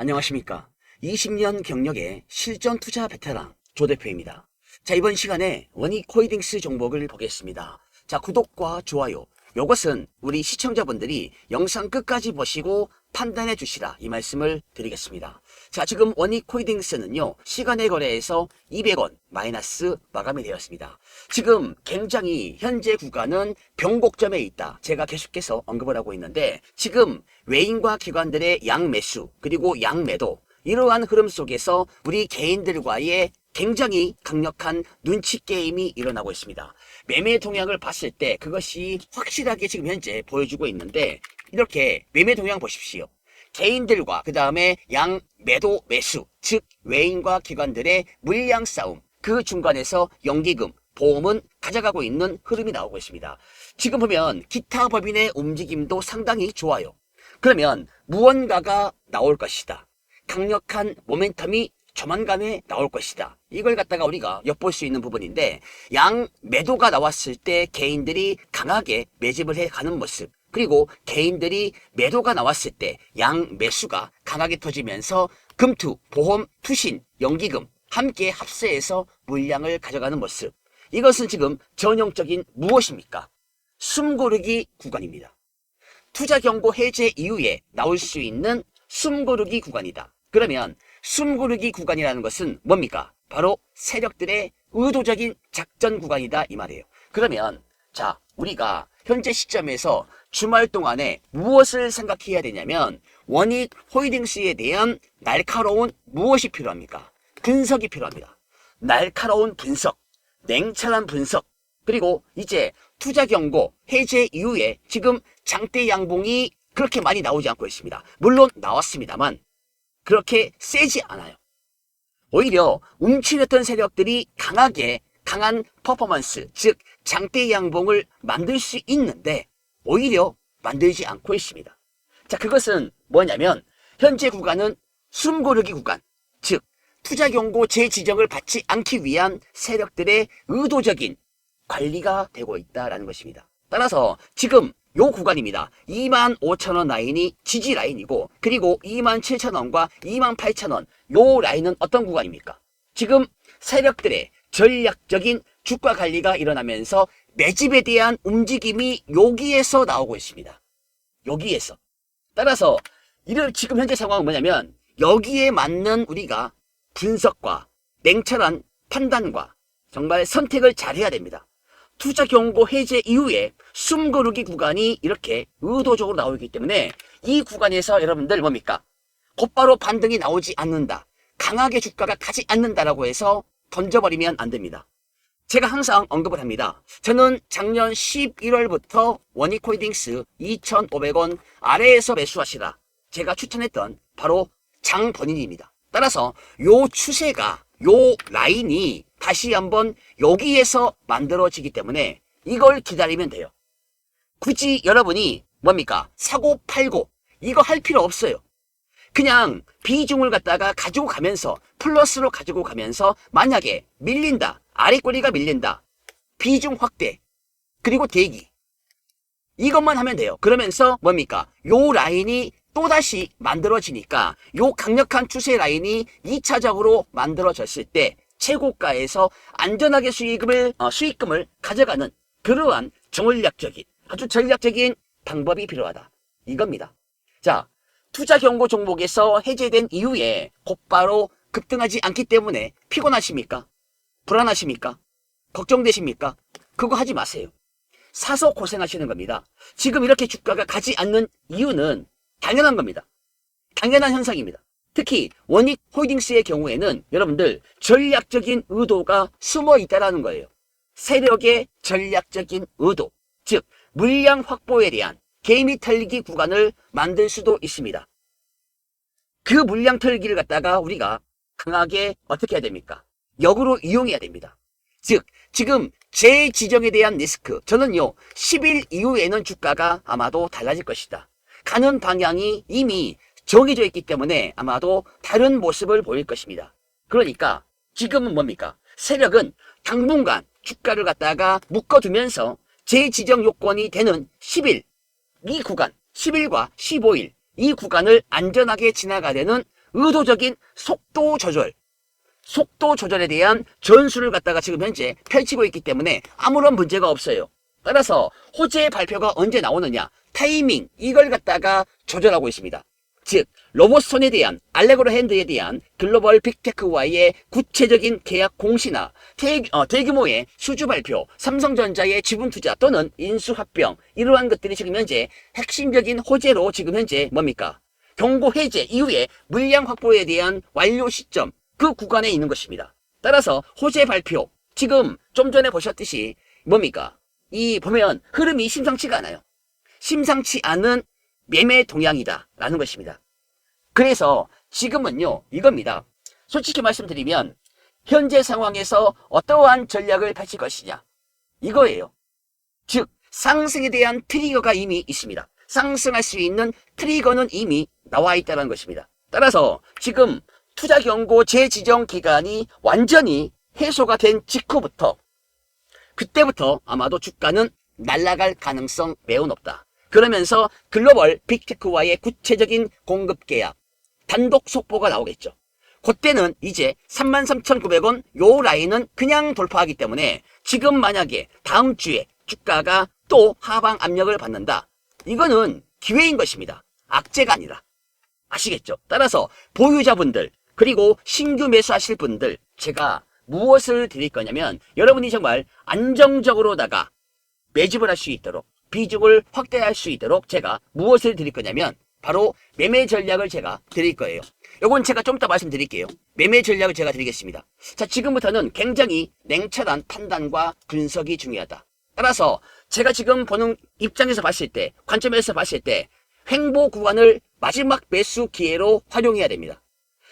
안녕하십니까. 20년 경력의 실전 투자 베테랑 조 대표입니다. 자, 이번 시간에 원익호이딩스 종목을 보겠습니다. 자, 구독과 좋아요. 요것은 우리 시청자분들이 영상 끝까지 보시고 판단해 주시라 이 말씀을 드리겠습니다. 자, 지금 원익호이딩스는요, 시간의 거래에서 200원 마이너스 마감이 되었습니다. 지금 굉장히 현재 구간은 변곡점에 있다. 제가 계속해서 언급을 하고 있는데, 지금 외인과 기관들의 양매수, 그리고 양매도, 이러한 흐름 속에서 우리 개인들과의 굉장히 강력한 눈치 게임이 일어나고 있습니다. 매매 동향을 봤을 때 그것이 확실하게 지금 현재 보여주고 있는데 이렇게 매매 동향 보십시오. 개인들과 그 다음에 양 매도 매수 즉 외인과 기관들의 물량 싸움 그 중간에서 연기금 보험은 가져가고 있는 흐름이 나오고 있습니다. 지금 보면 기타 법인의 움직임도 상당히 좋아요. 그러면 무언가가 나올 것이다. 강력한 모멘텀이 조만간에 나올 것이다. 이걸 갖다가 우리가 엿볼 수 있는 부분인데 양 매도가 나왔을 때 개인들이 강하게 매집을 해 가는 모습 그리고 개인들이 매도가 나왔을 때 양 매수가 강하게 터지면서 금투, 보험, 투신, 연기금 함께 합세해서 물량을 가져가는 모습 이것은 지금 전형적인 무엇입니까? 숨고르기 구간입니다. 투자 경고 해제 이후에 나올 수 있는 숨고르기 구간이다. 그러면 숨고르기 구간이라는 것은 뭡니까? 바로 세력들의 의도적인 작전 구간이다 이 말이에요. 그러면 자 우리가 현재 시점에서 주말 동안에 무엇을 생각해야 되냐면 원익 홀딩스에 대한 날카로운 무엇이 필요합니까? 분석이 필요합니다. 날카로운 분석, 냉철한 분석, 그리고 이제 투자 경고 해제 이후에 지금 장대 양봉이 그렇게 많이 나오지 않고 있습니다. 물론 나왔습니다만 그렇게 세지 않아요. 오히려 움츠렸던 세력들이 강하게 강한 퍼포먼스, 즉 장대 양봉을 만들 수 있는데 오히려 만들지 않고 있습니다. 자, 그것은 뭐냐면 현재 구간은 숨고르기 구간, 즉 투자 경고 재지정을 받지 않기 위한 세력들의 의도적인 관리가 되고 있다라는 것입니다. 따라서 지금 요 구간입니다. 25,000원 라인이 지지 라인이고 그리고 27,000원과 28,000원 요 라인은 어떤 구간입니까? 지금 세력들의 전략적인 주가 관리가 일어나면서 매집에 대한 움직임이 여기에서 나오고 있습니다. 여기에서. 따라서 이를 지금 현재 상황은 뭐냐면 여기에 맞는 우리가 분석과 냉철한 판단과 정말 선택을 잘해야 됩니다. 투자 경고 해제 이후에 숨고르기 구간이 이렇게 의도적으로 나오기 때문에 이 구간에서 여러분들 뭡니까? 곧바로 반등이 나오지 않는다. 강하게 주가가 가지 않는다라고 해서 던져버리면 안 됩니다. 제가 항상 언급을 합니다. 저는 작년 11월부터 원익홀딩스 2,500원 아래에서 매수하시라. 제가 추천했던 바로 장본인입니다. 따라서 요 추세가 요 라인이 다시 한번 여기에서 만들어지기 때문에 이걸 기다리면 돼요. 굳이 여러분이 뭡니까? 사고 팔고 이거 할 필요 없어요. 그냥 비중을 갖다가 가지고 가면서 플러스로 가지고 가면서 만약에 밀린다. 아래꼬리가 밀린다. 비중 확대. 그리고 대기. 이것만 하면 돼요. 그러면서 뭡니까? 요 라인이 또다시 만들어지니까 요 강력한 추세 라인이 2차적으로 만들어졌을 때 최고가에서 안전하게 수익금을 어, 수익금을 가져가는 그러한 전략적인 아주 전략적인 방법이 필요하다. 이겁니다. 자, 투자 경고 종목에서 해제된 이후에 곧바로 급등하지 않기 때문에 피곤하십니까? 불안하십니까? 걱정되십니까? 그거 하지 마세요. 사서 고생하시는 겁니다. 지금 이렇게 주가가 가지 않는 이유는 당연한 겁니다. 당연한 현상입니다. 특히 원익 홀딩스의 경우에는 여러분들 전략적인 의도가 숨어 있다라는 거예요. 세력의 전략적인 의도, 즉 물량 확보에 대한 개미 털기 구간을 만들 수도 있습니다. 그 물량 털기를 갖다가 우리가 강하게 어떻게 해야 됩니까? 역으로 이용해야 됩니다. 즉 지금 재지정에 대한 리스크 저는요 10일 이후에는 주가가 아마도 달라질 것이다. 가는 방향이 이미 정해져 있기 때문에 아마도 다른 모습을 보일 것입니다. 그러니까 지금은 뭡니까? 세력은 당분간 주가를 갖다가 묶어두면서 재지정 요건이 되는 10일 이 구간 10일과 15일 이 구간을 안전하게 지나가려는 의도적인 속도 조절, 속도 조절에 대한 전술을 갖다가 지금 현재 펼치고 있기 때문에 아무런 문제가 없어요. 따라서 호재 발표가 언제 나오느냐, 타이밍 이걸 갖다가 조절하고 있습니다. 즉 로봇손에 대한 알레그로 핸드에 대한 글로벌 빅테크와의 구체적인 계약 공시나 대, 어, 대규모의 수주 발표, 삼성전자의 지분 투자 또는 인수 합병 이러한 것들이 지금 현재 핵심적인 호재로 지금 현재 뭡니까? 경고 해제 이후에 물량 확보에 대한 완료 시점 그 구간에 있는 것입니다. 따라서 호재 발표 지금 좀 전에 보셨듯이 뭡니까? 이 보면 흐름이 심상치가 않아요. 심상치 않은 매매 동향이다라는 것입니다. 그래서 지금은요 이겁니다. 솔직히 말씀드리면 현재 상황에서 어떠한 전략을 펼칠 것이냐 이거예요. 즉 상승에 대한 트리거가 이미 있습니다. 상승할 수 있는 트리거는 이미 나와 있다는 것입니다. 따라서 지금 투자 경고 재지정 기간이 완전히 해소가 된 직후부터 그때부터 아마도 주가는 날아갈 가능성 매우 높다. 그러면서 글로벌 빅테크와의 구체적인 공급 계약, 단독 속보가 나오겠죠. 그때는 이제 33,900원 요 라인은 그냥 돌파하기 때문에 지금 만약에 다음 주에 주가가 또 하방 압력을 받는다. 이거는 기회인 것입니다. 악재가 아니라. 아시겠죠? 따라서 보유자분들 그리고 신규 매수하실 분들 제가 무엇을 드릴 거냐면 여러분이 정말 안정적으로다가 매집을 할 수 있도록 비중을 확대할 수 있도록 제가 무엇을 드릴 거냐면 바로 매매 전략을 제가 드릴 거예요. 요건 제가 좀 이따 말씀드릴게요. 매매 전략을 제가 드리겠습니다. 자, 지금부터는 굉장히 냉철한 판단과 분석이 중요하다. 따라서 제가 지금 보는 입장에서 봤을 때, 관점에서 봤을 때 횡보 구간을 마지막 매수 기회로 활용해야 됩니다.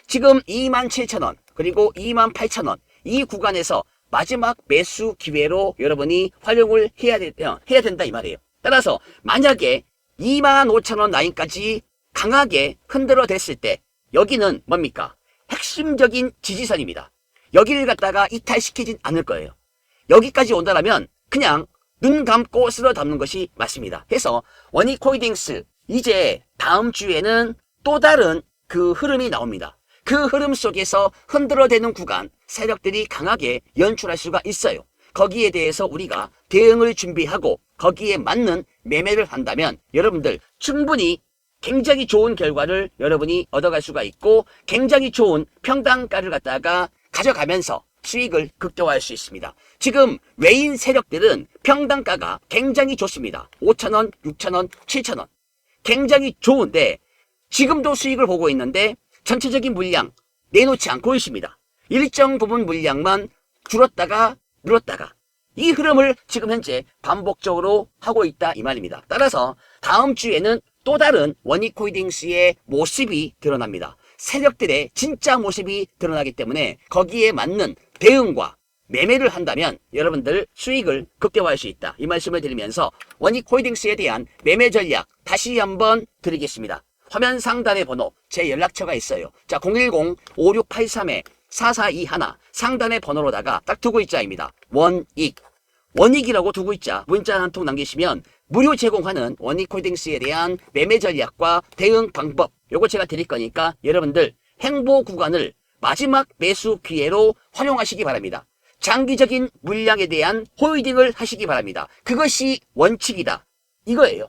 지금 27,000원 그리고 28,000원 이 구간에서 마지막 매수 기회로 여러분이 활용을 해야, 되, 어, 해야 된다 이 말이에요. 따라서 만약에 25,000원 라인까지 강하게 흔들어 댔을 때 여기는 뭡니까? 핵심적인 지지선입니다. 여기를 갖다가 이탈시키진 않을 거예요. 여기까지 온다면 그냥 눈 감고 쓸어 담는 것이 맞습니다. 해서 원익홀딩스 이제 다음 주에는 또 다른 그 흐름이 나옵니다. 그 흐름 속에서 흔들어대는 구간 세력들이 강하게 연출할 수가 있어요. 거기에 대해서 우리가 대응을 준비하고 거기에 맞는 매매를 한다면 여러분들 충분히 굉장히 좋은 결과를 여러분이 얻어갈 수가 있고 굉장히 좋은 평당가를 갖다가 가져가면서 수익을 극대화할 수 있습니다. 지금 외인 세력들은 평당가가 굉장히 좋습니다. 5천원, 6천원, 7천원. 굉장히 좋은데 지금도 수익을 보고 있는데 전체적인 물량 내놓지 않고 있습니다. 일정 부분 물량만 줄었다가 늘었다가 이 흐름을 지금 현재 반복적으로 하고 있다 이 말입니다. 따라서 다음 주에는 또 다른 원익홀딩스의 모습이 드러납니다. 세력들의 진짜 모습이 드러나기 때문에 거기에 맞는 대응과 매매를 한다면 여러분들 수익을 극대화할 수 있다. 이 말씀을 드리면서 원익홀딩스에 대한 매매 전략 다시 한번 드리겠습니다. 화면 상단에 번호 제 연락처가 있어요. 자 010-5683에 4421 상단의 번호로다가 딱두 글자입니다. 원익 원익이라고 두 글자 문자 한 통 남기시면 무료 제공하는 원익홀딩스에 대한 매매 전략과 대응 방법 요거 제가 드릴 거니까 여러분들 행보 구간을 마지막 매수 기회로 활용하시기 바랍니다. 장기적인 물량에 대한 홀딩을 하시기 바랍니다. 그것이 원칙이다. 이거예요.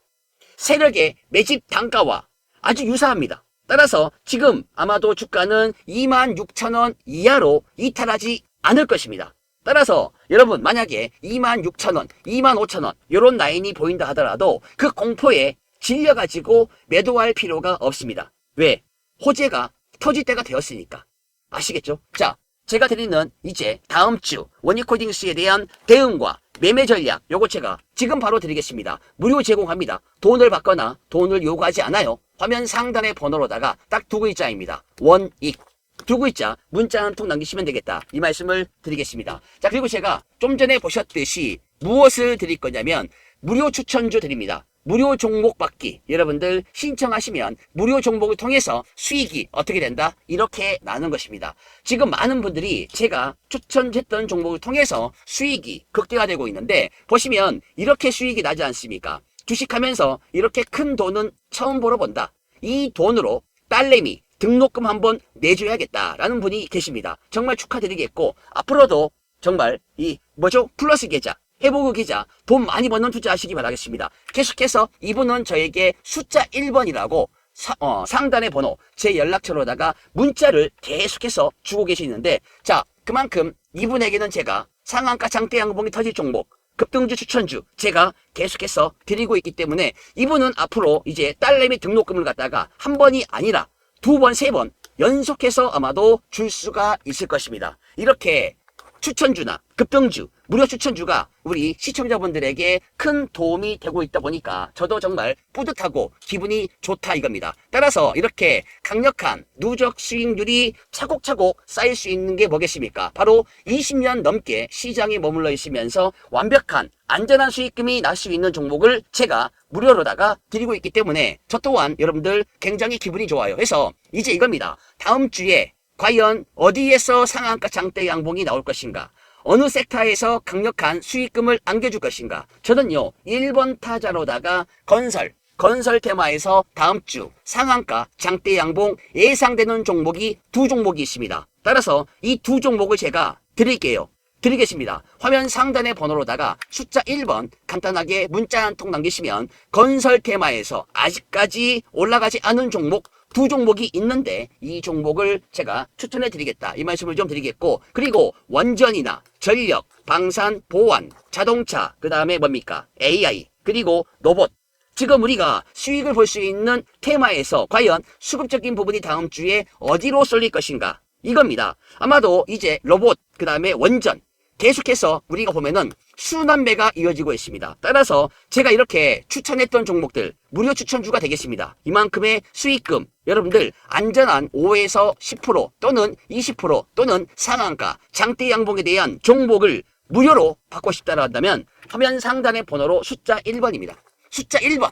세력의 매집 단가와 아주 유사합니다. 따라서 지금 아마도 주가는 26,000원 이하로 이탈하지 않을 것입니다. 따라서 여러분 만약에 26,000원, 25,000원 이런 라인이 보인다 하더라도 그 공포에 질려가지고 매도할 필요가 없습니다. 왜? 호재가 터질 때가 되었으니까. 아시겠죠? 자, 제가 드리는 이제 다음 주 원익홀딩스에 대한 대응과 매매 전략 요거 제가 지금 바로 드리겠습니다. 무료 제공합니다. 돈을 받거나 돈을 요구하지 않아요. 화면 상단의 번호로다가 딱 두 글자입니다. 원익. 두 글자 문자 한 통 남기시면 되겠다. 이 말씀을 드리겠습니다. 자, 그리고 제가 좀 전에 보셨듯이 무엇을 드릴 거냐면 무료 추천주 드립니다. 무료 종목 받기 여러분들 신청하시면 무료 종목을 통해서 수익이 어떻게 된다? 이렇게 나는 것입니다. 지금 많은 분들이 제가 추천했던 종목을 통해서 수익이 극대화되고 있는데 보시면 이렇게 수익이 나지 않습니까? 주식하면서 이렇게 큰 돈은 처음 보러 본다. 이 돈으로 딸내미, 등록금 한번 내줘야겠다라는 분이 계십니다. 정말 축하드리겠고 앞으로도 정말 이 뭐죠 플러스 계좌 해보고 계좌 돈 많이 버는 투자하시기 바라겠습니다. 계속해서 이분은 저에게 숫자 1번이라고 사- 어, 상단의 번호 제 연락처로다가 문자를 계속해서 주고 계시는데 자 그만큼 이분에게는 제가 상한가 장대 양봉이 터질 종목 급등주 추천주 제가 계속해서 드리고 있기 때문에 이분은 앞으로 이제 딸내미 등록금을 갖다가 한 번이 아니라 두 번, 세 번 연속해서 아마도 줄 수가 있을 것입니다. 이렇게 추천주나 급등주, 무료 추천주가 우리 시청자분들에게 큰 도움이 되고 있다 보니까 저도 정말 뿌듯하고 기분이 좋다 이겁니다. 따라서 이렇게 강력한 누적 수익률이 차곡차곡 쌓일 수 있는 게 뭐겠습니까? 바로 20년 넘게 시장에 머물러 있으면서 완벽한 안전한 수익금이 날 수 있는 종목을 제가 무료로다가 드리고 있기 때문에 저 또한 여러분들 굉장히 기분이 좋아요. 그래서 이제 이겁니다. 다음 주에 과연 어디에서 상한가 장대 양봉이 나올 것인가? 어느 섹터에서 강력한 수익금을 안겨줄 것인가? 저는요, 1번 타자로다가 건설, 건설 테마에서 다음 주 상한가 장대 양봉 예상되는 종목이 두 종목이 있습니다. 따라서 이 두 종목을 제가 드릴게요. 드리겠습니다. 화면 상단의 번호로다가 숫자 1번 간단하게 문자 한 통 남기시면 건설 테마에서 아직까지 올라가지 않은 종목 두 종목이 있는데 이 종목을 제가 추천해 드리겠다. 이 말씀을 좀 드리겠고 그리고 원전이나 전력, 방산, 보안, 자동차, 그 다음에 뭡니까? AI, 그리고 로봇, 지금 우리가 수익을 볼 수 있는 테마에서 과연 수급적인 부분이 다음 주에 어디로 쏠릴 것인가? 이겁니다. 아마도 이제 로봇, 그 다음에 원전, 계속해서 우리가 보면은 순환매가 이어지고 있습니다. 따라서 제가 이렇게 추천했던 종목들 무료 추천주가 되겠습니다. 이만큼의 수익금 여러분들 안전한 5에서 10% 또는 20% 또는 상한가 장대 양봉에 대한 종목을 무료로 받고 싶다라 한다면 화면 상단의 번호로 숫자 1번입니다. 숫자 1번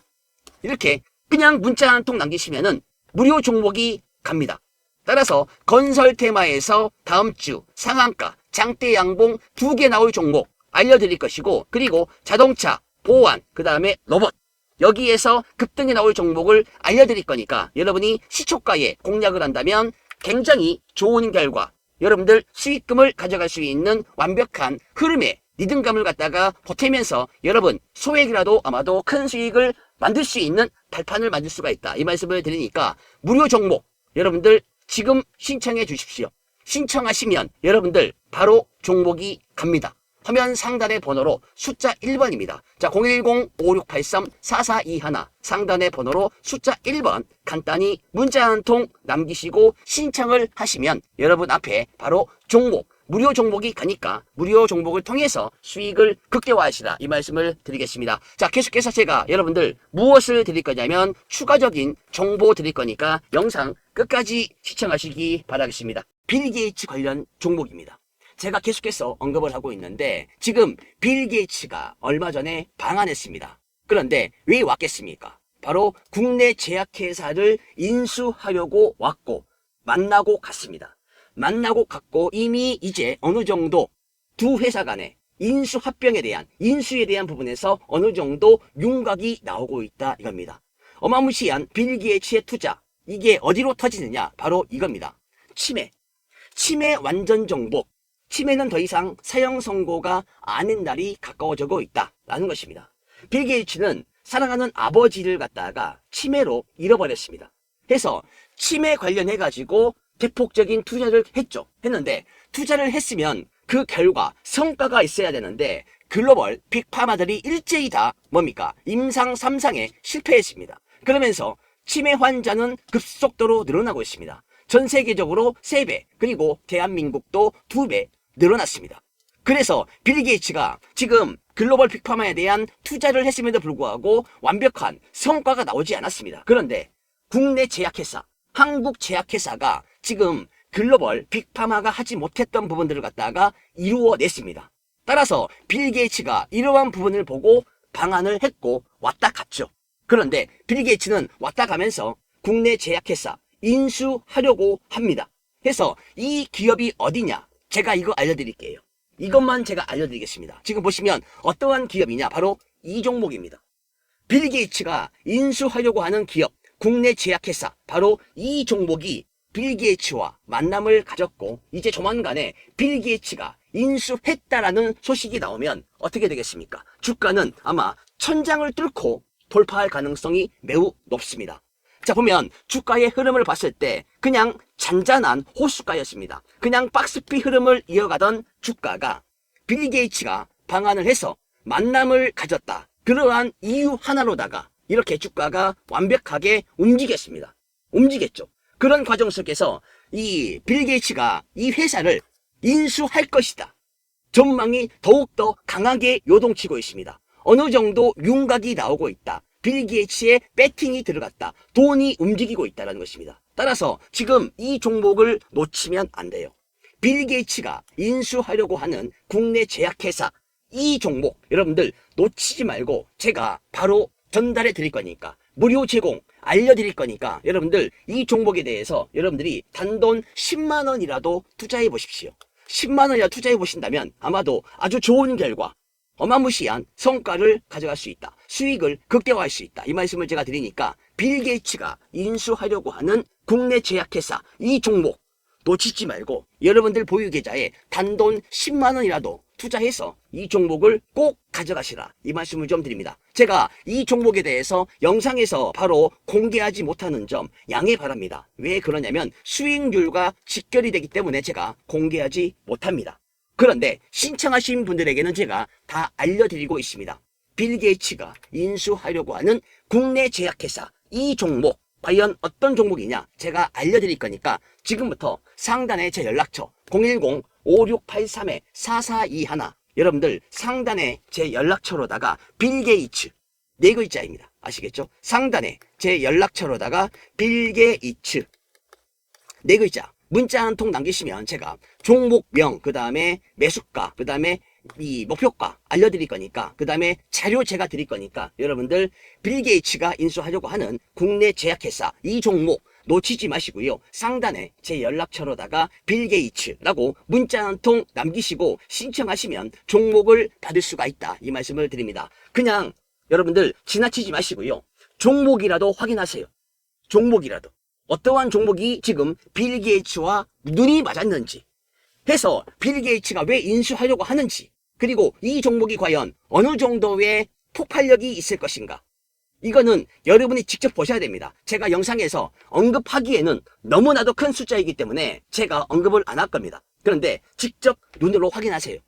이렇게 그냥 문자 한 통 남기시면은 무료 종목이 갑니다. 따라서 건설 테마에서 다음 주 상한가 장대 양봉 두 개 나올 종목 알려드릴 것이고 그리고 자동차 보안 그 다음에 로봇 여기에서 급등이 나올 종목을 알려드릴 거니까 여러분이 시초가에 공략을 한다면 굉장히 좋은 결과 여러분들 수익금을 가져갈 수 있는 완벽한 흐름의 리듬감을 갖다가 보태면서 여러분 소액이라도 아마도 큰 수익을 만들 수 있는 발판을 만들 수가 있다. 이 말씀을 드리니까 무료 종목 여러분들 지금 신청해 주십시오. 신청하시면 여러분들 바로 종목이 갑니다. 화면 상단의 번호로 숫자 1번입니다. 자, 010-5683-4421 상단의 번호로 숫자 1번 간단히 문자 한 통 남기시고 신청을 하시면 여러분 앞에 바로 종목 무료 종목이 가니까 무료 종목을 통해서 수익을 극대화하시라 이 말씀을 드리겠습니다. 자 계속해서 제가 여러분들 무엇을 드릴 거냐면 추가적인 정보 드릴 거니까 영상 끝까지 시청하시기 바라겠습니다. 빌 게이츠 관련 종목입니다. 제가 계속해서 언급을 하고 있는데 지금 빌 게이츠가 얼마 전에 방한했습니다. 그런데 왜 왔겠습니까? 바로 국내 제약회사를 인수하려고 왔고 만나고 갔습니다. 만나고 갔고 이미 이제 어느 정도 두 회사 간의 인수 합병에 대한 인수에 대한 부분에서 어느 정도 윤곽이 나오고 있다 이겁니다. 어마무시한 빌 게이츠의 투자 이게 어디로 터지느냐 바로 이겁니다. 치매 치매 완전 정복 치매는 더 이상 사형 선고가 아닌 날이 가까워지고 있다라는 것입니다. 빌 게이츠는 사랑하는 아버지를 갖다가 치매로 잃어버렸습니다. 해서 치매 관련해 가지고 대폭적인 투자를 했죠. 했는데 투자를 했으면 그 결과 성과가 있어야 되는데 글로벌 빅파마들이 일제히 다 뭡니까? 임상 3상에 실패했습니다. 그러면서 치매 환자는 급속도로 늘어나고 있습니다. 전 세계적으로 3배, 그리고 대한민국도 2배 늘어났습니다. 그래서 빌 게이츠가 지금 글로벌 빅파마에 대한 투자를 했음에도 불구하고 완벽한 성과가 나오지 않았습니다. 그런데 국내 제약회사, 한국 제약회사가 지금 글로벌 빅파마가 하지 못했던 부분들을 갖다가 이루어냈습니다. 따라서 빌 게이츠가 이러한 부분을 보고 방안을 했고 왔다 갔죠. 그런데 빌 게이츠는 왔다 가면서 국내 제약회사 인수하려고 합니다. 해서 이 기업이 어디냐? 제가 이거 알려드릴게요. 이것만 제가 알려드리겠습니다. 지금 보시면 어떠한 기업이냐? 바로 이 종목입니다. 빌 게이츠가 인수하려고 하는 기업, 국내 제약회사, 바로 이 종목이 빌 게이츠와 만남을 가졌고 이제 조만간에 빌 게이츠가 인수했다라는 소식이 나오면 어떻게 되겠습니까? 주가는 아마 천장을 뚫고 돌파할 가능성이 매우 높습니다. 자 보면 주가의 흐름을 봤을 때 그냥 잔잔한 호수가였습니다. 그냥 박스피 흐름을 이어가던 주가가 빌 게이츠가 방안을 해서 만남을 가졌다. 그러한 이유 하나로다가 이렇게 주가가 완벽하게 움직였습니다. 움직였죠. 그런 과정 속에서 이 빌 게이츠가 이 회사를 인수할 것이다. 전망이 더욱더 강하게 요동치고 있습니다. 어느 정도 윤곽이 나오고 있다. 빌 게이츠의 배팅이 들어갔다. 돈이 움직이고 있다는 것입니다. 따라서 지금 이 종목을 놓치면 안 돼요. 빌 게이츠가 인수하려고 하는 국내 제약회사 이 종목 여러분들 놓치지 말고 제가 바로 전달해 드릴 거니까 무료 제공 알려드릴 거니까 여러분들 이 종목에 대해서 여러분들이 단돈 10만 원이라도 투자해 보십시오. 10만 원이라 투자해 보신다면 아마도 아주 좋은 결과 어마무시한 성과를 가져갈 수 있다. 수익을 극대화할 수 있다. 이 말씀을 제가 드리니까 빌 게이츠가 인수하려고 하는 국내 제약회사 이 종목 놓치지 말고 여러분들 보유 계좌에 단돈 10만 원이라도 투자해서 이 종목을 꼭 가져가시라 이 말씀을 좀 드립니다. 제가 이 종목에 대해서 영상에서 바로 공개하지 못하는 점 양해 바랍니다. 왜 그러냐면 수익률과 직결이 되기 때문에 제가 공개하지 못합니다. 그런데 신청하신 분들에게는 제가 다 알려드리고 있습니다. 빌 게이츠가 인수하려고 하는 국내 제약회사 이 종목 과연 어떤 종목이냐 제가 알려드릴 거니까 지금부터 상단에 제 연락처 010-5683-4421 여러분들 상단에 제 연락처로다가 빌 게이츠 네 글자입니다. 아시겠죠? 상단에 제 연락처로다가 빌 게이츠 네 글자 문자 한 통 남기시면 제가 종목명 그 다음에 매수가 그 다음에 이 목표가 알려드릴 거니까 그 다음에 자료 제가 드릴 거니까 여러분들 빌 게이츠가 인수하려고 하는 국내 제약회사 이 종목 놓치지 마시고요. 상단에 제 연락처로다가 빌 게이츠라고 문자 한 통 남기시고 신청하시면 종목을 받을 수가 있다. 이 말씀을 드립니다. 그냥 여러분들 지나치지 마시고요. 종목이라도 확인하세요. 종목이라도. 어떠한 종목이 지금 빌 게이츠와 눈이 맞았는지 해서 빌 게이츠가 왜 인수하려고 하는지 그리고 이 종목이 과연 어느 정도의 폭발력이 있을 것인가 이거는 여러분이 직접 보셔야 됩니다. 제가 영상에서 언급하기에는 너무나도 큰 숫자이기 때문에 제가 언급을 안 할 겁니다. 그런데 직접 눈으로 확인하세요.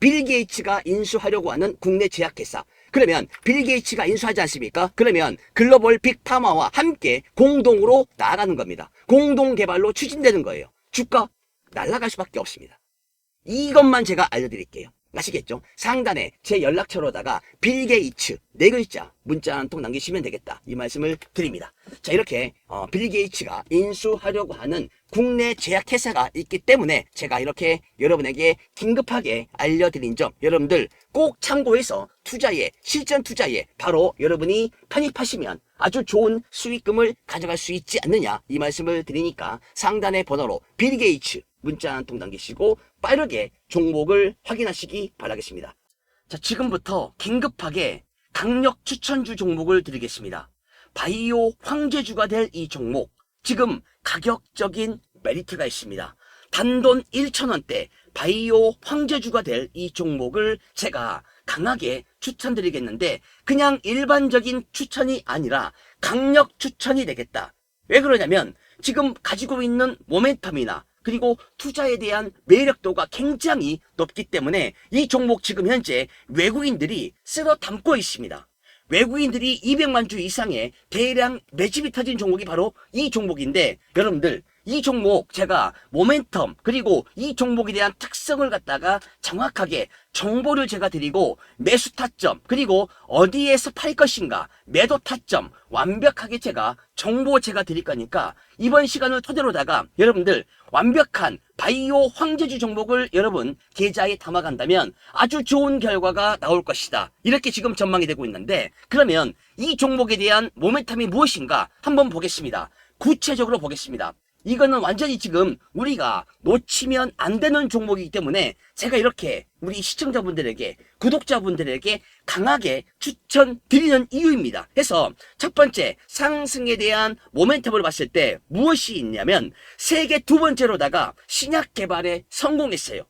빌 게이츠가 인수하려고 하는 국내 제약회사. 그러면 빌 게이츠가 인수하지 않습니까? 그러면 글로벌 빅파마와 함께 공동으로 나아가는 겁니다. 공동 개발로 추진되는 거예요. 주가 날아갈 수밖에 없습니다. 이것만 제가 알려드릴게요. 아시겠죠? 상단에 제 연락처로다가 빌 게이츠 네 글자 문자 한 통 남기시면 되겠다. 이 말씀을 드립니다. 자 이렇게 어, 빌 게이츠가 인수하려고 하는 국내 제약회사가 있기 때문에 제가 이렇게 여러분에게 긴급하게 알려드린 점 여러분들 꼭 참고해서 투자에 실전 투자에 바로 여러분이 편입하시면 아주 좋은 수익금을 가져갈 수 있지 않느냐 이 말씀을 드리니까 상단의 번호로 빌 게이츠 문자 한 통 남기시고 빠르게 종목을 확인하시기 바라겠습니다. 자, 지금부터 긴급하게 강력 추천주 종목을 드리겠습니다. 바이오 황제주가 될 이 종목. 지금 가격적인 메리트가 있습니다. 단돈 1,000원대 바이오 황제주가 될 이 종목을 제가 강하게 추천드리겠는데 그냥 일반적인 추천이 아니라 강력 추천이 되겠다. 왜 그러냐면 지금 가지고 있는 모멘텀이나 그리고 투자에 대한 매력도가 굉장히 높기 때문에 이 종목 지금 현재 외국인들이 쓸어 담고 있습니다. 외국인들이 200만 주 이상의 대량 매집이 터진 종목이 바로 이 종목인데 여러분들 이 종목 제가 모멘텀 그리고 이 종목에 대한 특성을 갖다가 정확하게 정보를 제가 드리고 매수 타점 그리고 어디에서 팔 것인가 매도 타점 완벽하게 제가 정보 제가 드릴 거니까 이번 시간을 토대로다가 여러분들 완벽한 바이오 황제주 종목을 여러분 계좌에 담아간다면 아주 좋은 결과가 나올 것이다. 이렇게 지금 전망이 되고 있는데 그러면 이 종목에 대한 모멘텀이 무엇인가 한번 보겠습니다. 구체적으로 보겠습니다. 이거는 완전히 지금 우리가 놓치면 안 되는 종목이기 때문에 제가 이렇게 우리 시청자분들에게 구독자분들에게 강하게 추천드리는 이유입니다. 그래서 첫 번째 상승에 대한 모멘텀을 봤을 때 무엇이 있냐면 세계 두 번째로다가 신약 개발에 성공했어요.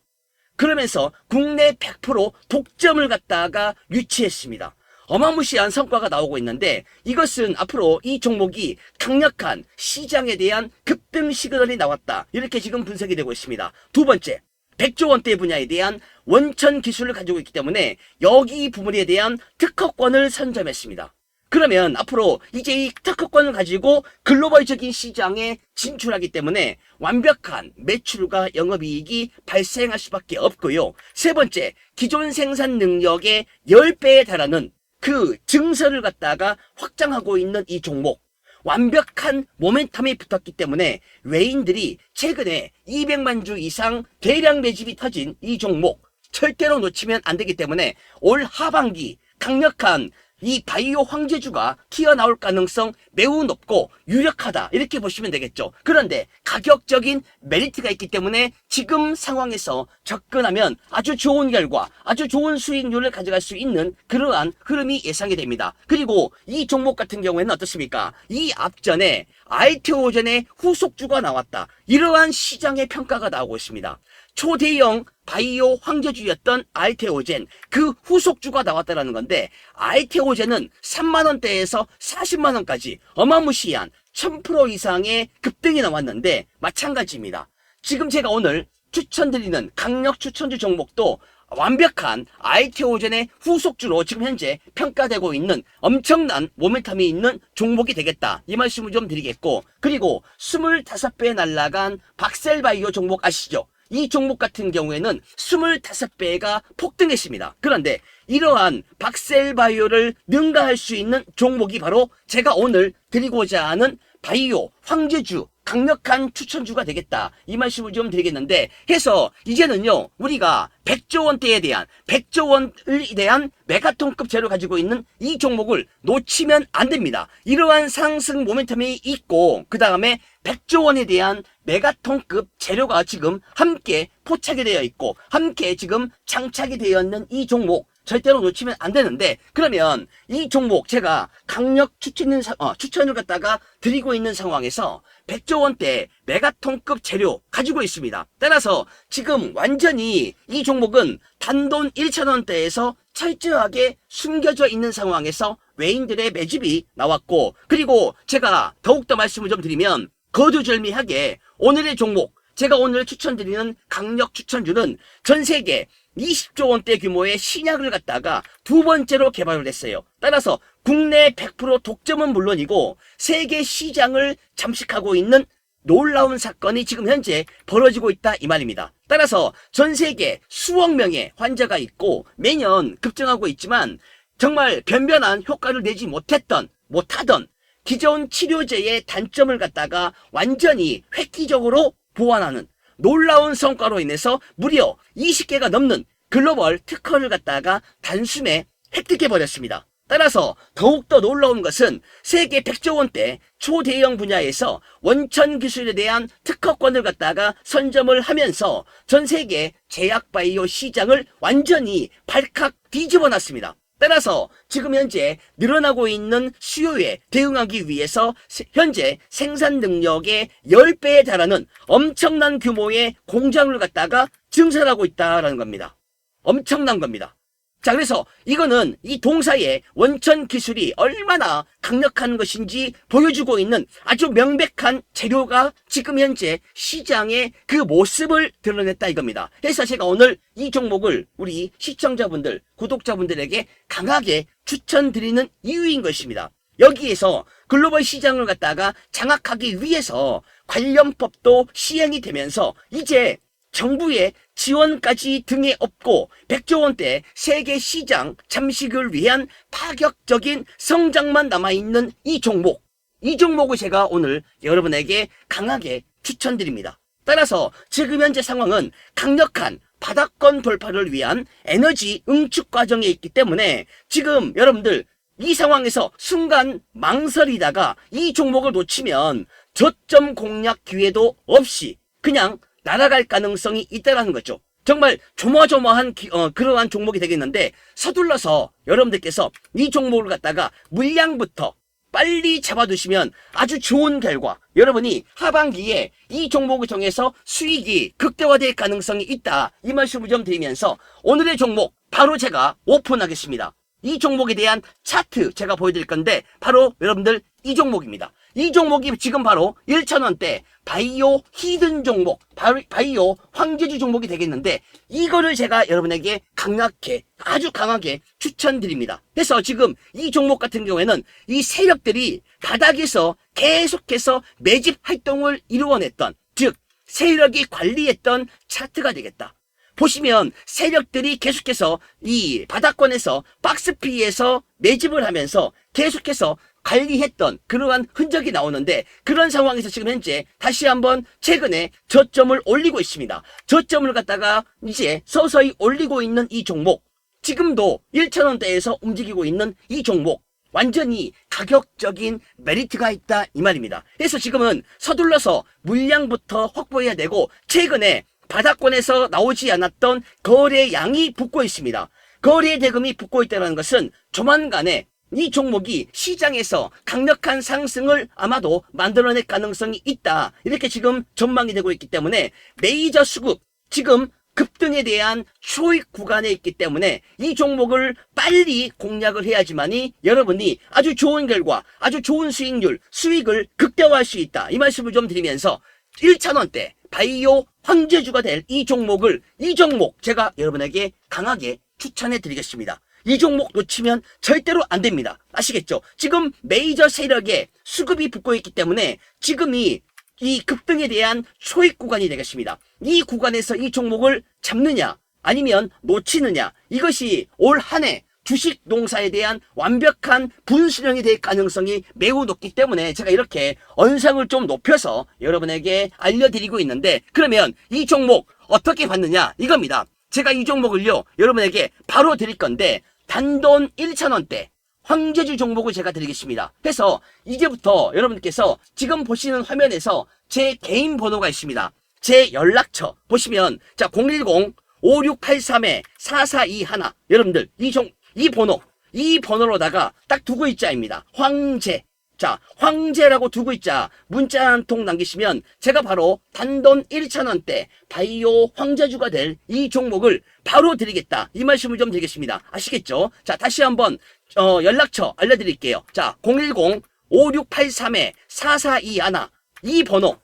그러면서 국내 100% 독점을 갖다가 유치했습니다. 어마무시한 성과가 나오고 있는데 이것은 앞으로 이 종목이 강력한 시장에 대한 급등 시그널이 나왔다. 이렇게 지금 분석이 되고 있습니다. 두 번째, 100조 원대 분야에 대한 원천 기술을 가지고 있기 때문에 여기 부분에 대한 특허권을 선점했습니다. 그러면 앞으로 이제 이 특허권을 가지고 글로벌적인 시장에 진출하기 때문에 완벽한 매출과 영업이익이 발생할 수밖에 없고요. 세 번째, 기존 생산 능력의 10배에 달하는 그 증서를 갖다가 확장하고 있는 이 종목. 완벽한 모멘텀이 붙었기 때문에 외인들이 최근에 200만 주 이상 대량 매집이 터진 이 종목 절대로 놓치면 안 되기 때문에 올 하반기 강력한 이 바이오 황제주가 튀어나올 가능성 매우 높고 유력하다 이렇게 보시면 되겠죠. 그런데 가격적인 메리트가 있기 때문에 지금 상황에서 접근하면 아주 좋은 결과, 아주 좋은 수익률을 가져갈 수 있는 그러한 흐름이 예상이 됩니다. 그리고 이 종목 같은 경우에는 어떻습니까? 이 앞전에 IT오전의 후속주가 나왔다. 이러한 시장의 평가가 나오고 있습니다. 초대형 바이오 황제주였던 알테오젠 그 후속주가 나왔다라는 건데 알테오젠은 3만 원대에서 40만 원까지 어마무시한 1000% 이상의 급등이 나왔는데 마찬가지입니다. 지금 제가 오늘 추천드리는 강력 추천주 종목도 완벽한 IT오젠의 후속주로 지금 현재 평가되고 있는 엄청난 모멘텀이 있는 종목이 되겠다. 이 말씀을 좀 드리겠고, 그리고 25배 날라간 박셀바이오 종목 아시죠? 이 종목 같은 경우에는 25배가 폭등했습니다. 그런데 이러한 박셀바이오를 능가할 수 있는 종목이 바로 제가 오늘 드리고자 하는 바이오 황제주 강력한 추천주가 되겠다. 이 말씀을 좀 드리겠는데 해서 이제는요. 우리가 100조 원대에 대한 100조 원에 대한 메가톤급 재료 가지고 있는 이 종목을 놓치면 안 됩니다. 이러한 상승 모멘텀이 있고 그 다음에 100조 원에 대한 메가톤급 재료가 지금 함께 포착이 되어 있고 함께 지금 장착이 되어 있는 이 종목 절대로 놓치면 안 되는데 그러면 이 종목 제가 강력 추천, 어, 추천을 갖다가 드리고 있는 상황에서 100조 원대 메가톤급 재료 가지고 있습니다. 따라서 지금 완전히 이 종목은 단돈 1천원대에서 철저하게 숨겨져 있는 상황에서 외인들의 매집이 나왔고 그리고 제가 더욱더 말씀을 좀 드리면 거두절미하게 오늘의 종목 제가 오늘 추천드리는 강력 추천주는 전 세계 20조 원대 규모의 신약을 갖다가 두 번째로 개발을 했어요. 따라서 국내 100% 독점은 물론이고 세계 시장을 잠식하고 있는 놀라운 사건이 지금 현재 벌어지고 있다 이 말입니다. 따라서 전 세계 수억 명의 환자가 있고 매년 급증하고 있지만 정말 변변한 효과를 내지 못했던 못하던 기존 치료제의 단점을 갖다가 완전히 획기적으로 보완하는 놀라운 성과로 인해서 무려 20개가 넘는 글로벌 특허를 갖다가 단숨에 획득해 버렸습니다. 따라서 더욱더 놀라운 것은 세계 100조 원대 초대형 분야에서 원천 기술에 대한 특허권을 갖다가 선점을 하면서 전 세계 제약 바이오 시장을 완전히 발칵 뒤집어 놨습니다. 따라서 지금 현재 늘어나고 있는 수요에 대응하기 위해서 세- 현재 생산 능력의 10배에 달하는 엄청난 규모의 공장을 갖다가 증설하고 있다라는 겁니다. 엄청난 겁니다. 자, 그래서 이거는 이 동사의 원천 기술이 얼마나 강력한 것인지 보여주고 있는 아주 명백한 재료가 지금 현재 시장의 그 모습을 드러냈다 이겁니다. 그래서 제가 오늘 이 종목을 우리 시청자분들, 구독자분들에게 강하게 추천드리는 이유인 것입니다. 여기에서 글로벌 시장을 갖다가 장악하기 위해서 관련법도 시행이 되면서 이제 정부의 지원까지 등에 업고 100조 원대 세계 시장 잠식을 위한 파격적인 성장만 남아있는 이 종목. 이 종목을 제가 오늘 여러분에게 강하게 추천드립니다. 따라서 지금 현재 상황은 강력한 바닥권 돌파를 위한 에너지 응축 과정에 있기 때문에 지금 여러분들 이 상황에서 순간 망설이다가 이 종목을 놓치면 저점 공략 기회도 없이 그냥 날아갈 가능성이 있다라는 거죠. 정말 조마조마한 기- 어, 그러한 종목이 되겠는데 서둘러서 여러분들께서 이 종목을 갖다가 물량부터 빨리 잡아두시면 아주 좋은 결과 여러분이 하반기에 이 종목을 통해서 수익이 극대화될 가능성이 있다. 이 말씀을 좀 드리면서 오늘의 종목 바로 제가 오픈하겠습니다. 이 종목에 대한 차트 제가 보여드릴 건데 바로 여러분들 이 종목입니다 이 종목이 지금 바로 1,000원대 바이오 히든 종목, 바이- 바이오 황제주 종목이 되겠는데 이거를 제가 여러분에게 강하게 아주 강하게 추천드립니다. 그래서 지금 이 종목 같은 경우에는 이 세력들이 바닥에서 계속해서 매집 활동을 이루어냈던 즉 세력이 관리했던 차트가 되겠다. 보시면 세력들이 계속해서 이 바닥권에서 박스피에서 매집을 하면서 계속해서 관리했던 그러한 흔적이 나오는데 그런 상황에서 지금 현재 다시 한번 최근에 저점을 올리고 있습니다. 저점을 갖다가 이제 서서히 올리고 있는 이 종목 지금도 1천원대에서 움직이고 있는 이 종목 완전히 가격적인 메리트가 있다 이 말입니다. 그래서 지금은 서둘러서 물량부터 확보해야 되고 최근에 바닥권에서 나오지 않았던 거래량이 붙고 있습니다. 거래 대금이 붙고 있다는 것은 조만간에 이 종목이 시장에서 강력한 상승을 아마도 만들어낼 가능성이 있다. 이렇게 지금 전망이 되고 있기 때문에 메이저 수급 지금 급등에 대한 초익 구간에 있기 때문에 이 종목을 빨리 공략을 해야지만이 여러분이 아주 좋은 결과, 아주 좋은 수익률, 수익을 극대화할 수 있다. 이 말씀을 좀 드리면서 1,000원대 바이오 황제주가 될 이 종목을 이 종목 제가 여러분에게 강하게 추천해 드리겠습니다. 이 종목 놓치면 절대로 안 됩니다. 아시겠죠? 지금 메이저 세력에 수급이 붙고 있기 때문에 지금이 이 급등에 대한 초입 구간이 되겠습니다. 이 구간에서 이 종목을 잡느냐 아니면 놓치느냐 이것이 올 한 해 주식 농사에 대한 완벽한 분수령이 될 가능성이 매우 높기 때문에 제가 이렇게 언상을 좀 높여서 여러분에게 알려드리고 있는데 그러면 이 종목 어떻게 봤느냐 이겁니다. 제가 이 종목을요 여러분에게 바로 드릴 건데 단돈 1,000원대 황제주 종목을 제가 드리겠습니다. 그래서 이제부터 여러분께서 지금 보시는 화면에서 제 개인 번호가 있습니다. 제 연락처 보시면 자 010 5683에 4421 여러분들 이 종 이 번호 이 번호로다가 딱 두 글자입니다. 황제 자, 황제라고 두 글자 문자 한 통 남기시면 제가 바로 단돈 1,000원대 바이오 황제주가 될 이 종목을 바로 드리겠다. 이 말씀을 좀 드리겠습니다. 아시겠죠? 자, 다시 한번 어, 연락처 알려드릴게요. 자, 010 5683에 4421 이 번호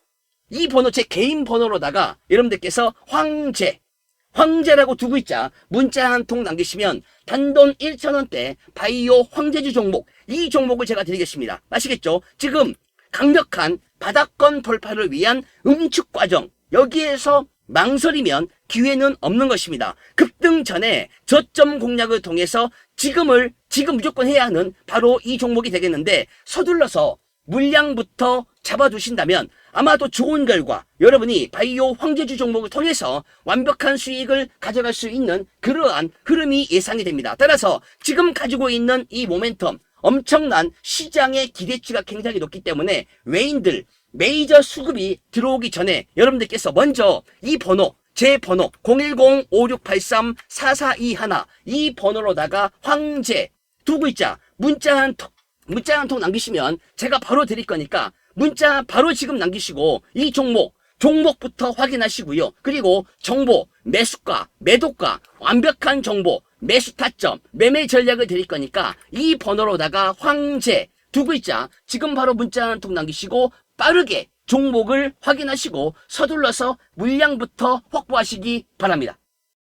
이 번호 제 개인 번호로다가 여러분들께서 황제 황제라고 두 글자 문자 한 통 남기시면 단돈 1,000원대 바이오 황제주 종목 이 종목을 제가 드리겠습니다. 아시겠죠? 지금 강력한 바닥권 돌파를 위한 응축 과정 여기에서 망설이면 기회는 없는 것입니다. 급등 전에 저점 공략을 통해서 지금을 지금 무조건 해야 하는 바로 이 종목이 되겠는데 서둘러서 물량부터 잡아두신다면 아마도 좋은 결과 여러분이 바이오 황제주 종목을 통해서 완벽한 수익을 가져갈 수 있는 그러한 흐름이 예상이 됩니다. 따라서 지금 가지고 있는 이 모멘텀 엄청난 시장의 기대치가 굉장히 높기 때문에 외인들 메이저 수급이 들어오기 전에 여러분들께서 먼저 이 번호 제 번호 010-5683-4421 이 번호로다가 황제 두 글자 문자 한 통, 문자 한 통 남기시면 제가 바로 드릴 거니까 문자 바로 지금 남기시고 이 종목 종목부터 확인하시고요. 그리고 정보, 매수가, 매도가, 완벽한 정보, 매수 타점, 매매 전략을 드릴 거니까 이 번호로다가 황제 두 글자 지금 바로 문자 한 통 남기시고 빠르게 종목을 확인하시고 서둘러서 물량부터 확보하시기 바랍니다.